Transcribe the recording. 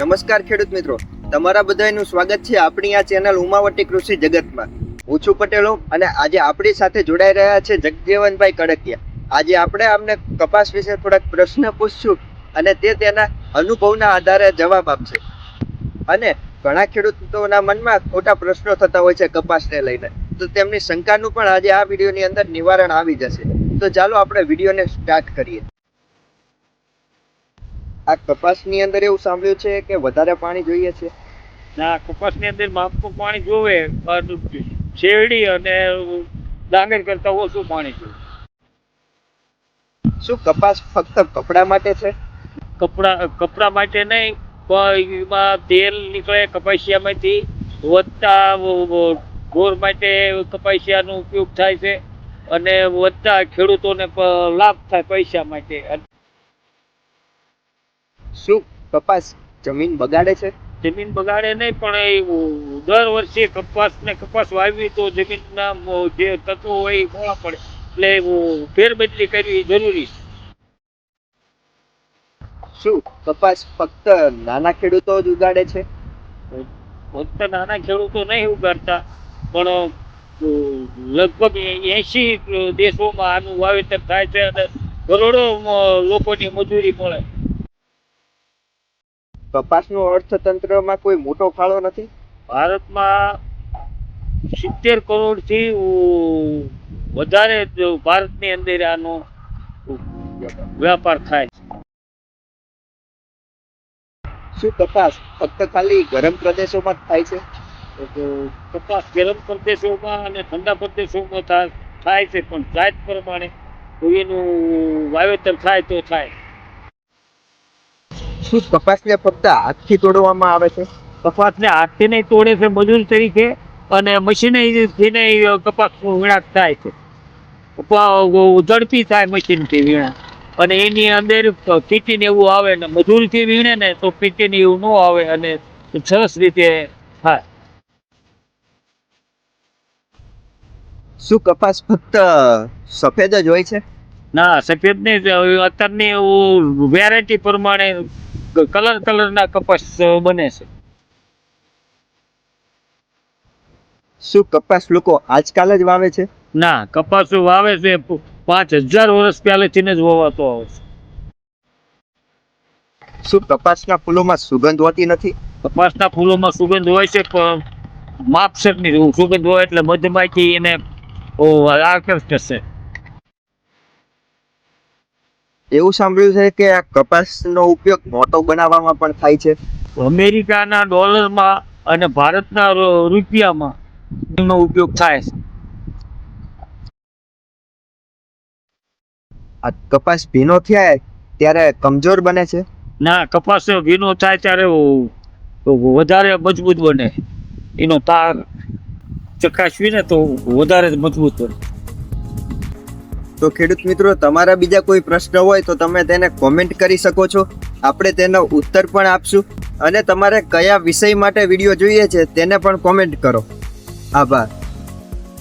નમસ્કાર ખેડૂત મિત્રો. તમારા બધાનું સ્વાગત છે આપણી આ ચેનલ ઉમાવટી કૃષિ જગતમાં. હું છું પટેલો અને આજે આપણી સાથે જોડાઈ રહ્યા છે જગજીવનભાઈ કડકિયા. આજે આપણે આમને કપાસ વિશે થોડાક પ્રશ્ન પૂછશું અને તે તેના અનુભવના આધારે જવાબ આપશે. અને ઘણા ખેડૂતોના મનમાં ખોટા પ્રશ્નો થતા હોય છે કપાસને લઈને. તો તેમની શંકાનું પણ આજે આ વિડીયોની અંદર નિવારણ આવી જશે. તો ચાલો આપણે વિડીયોને સ્ટાર્ટ કરીએ. આ કપાસની અંદર એવું સાંભળ્યું છે કે વધારે પાણી જોઈએ છે? ના કપાસની અંદર માપનું પાણી જોવે શેરડી અને ડાંગર કરતા ઓછું પાણી જોવે. શું કપાસ ફક્ત કપડા માટે છે? કપડા કપડા માટે નહીં પણ એમાં તેલ નીકળે કપાસિયામાંથી વધતા ગોર માટે કપાસિયાનો ઉપયોગ થાય છે અને વધતા ખેડૂતોને લાભ થાય પૈસા માટે. શું કપાસ જમીન બગાડે છે? જમીન બગાડે નહીં પણ એ દર વર્ષે કપાસ ને કપાસ વાવી તો જમીનના જે તત્વો હોય એ મોડા પડે. એટલે ફેરબદલી કરવી જરૂરી છે. શું કપાસ ફક્ત નાના ખેડૂતો જ ઉગાડે છે? ફક્ત નાના ખેડૂતો નહીં ઉગાડતા પણ લગભગ એસી દેશોમાં આનું વાવેતર થાય છે અને કરોડો લોકોની મજૂરી મળે. કપાસનું અર્થતંત્રમાં કોઈ મોટો ફાળો નથી? ભારતમાં સિત્તેર કરોડથી વધારે ભારતની અંદર આનો વ્યાપાર થાય છે. શું કપાસ ફક્ત ખાલી ગરમ પ્રદેશોમાં થાય છે? કપાસ ગરમ પ્રદેશોમાં અને ઠંડા પ્રદેશોમાં થાય છે પણ જાત પ્રમાણે એનું વાવેતર થાય તો થાય. શું કપાસને ફક્ત હાથથી તોડવામાં આવે છે? કપાસને હાથથી નહીં તોડે છે મજૂર તરીકે અને મશીનરીથી નહીં કપાસ વીણાટ થાય છે. ઝડપી થાય મશીનથી વીણા. અને એની અંદર પીટીને એવું આવે ને મજૂરથી વીણે ને તો પીટીને એવું ન આવે અને સરસ રીતે થાય. શું કપાસ ફક્ત સફેદ જ હોય છે? ના સફેદ નહીં અત્યારની વેરાયટી પ્રમાણે કલર કલરના કપાસ બને છે. શું કપાસ લોકો આજકાલ જ વાવે છે? ના કપાસ વાવે છે પાંચ હજાર વર્ષ પહેલેથી જ વવાતો આવે છે. શું કપાસના ફૂલોમાં સુગંધ હોતી નથી? કપાસના ફૂલોમાં સુગંધ હોય છે પણ માપસરની સુગંધ હોય એટલે મધમાખી એને આકર્ષ થશે છે એવું સાંભળ્યું છે કે આ કપાસનો ઉપયોગ મોટો બનાવવામાં પણ થાય છે. અમેરિકાના ડોલરમાં અને ભારતના રૂપિયામાં એનો ઉપયોગ થાય છે. આ કપાસ ભીનો થાય ત્યારે કમજોર બને છે? ના કપાસ ભીનો થાય ત્યારે વધારે મજબૂત બને. એનો તાર ચકાસવીને તો વધારે મજબૂત બને. તો ખેડૂત મિત્રો, તમારા બીજા કોઈ પ્રશ્ન હોય તો તમે તેને કોમેન્ટ કરી શકો છો. આપણે તેનો ઉત્તર પણ આપશું. અને તમારે કયા વિષય માટે વીડિયો જોઈએ છે તેને પણ કોમેન્ટ કરો. આભાર.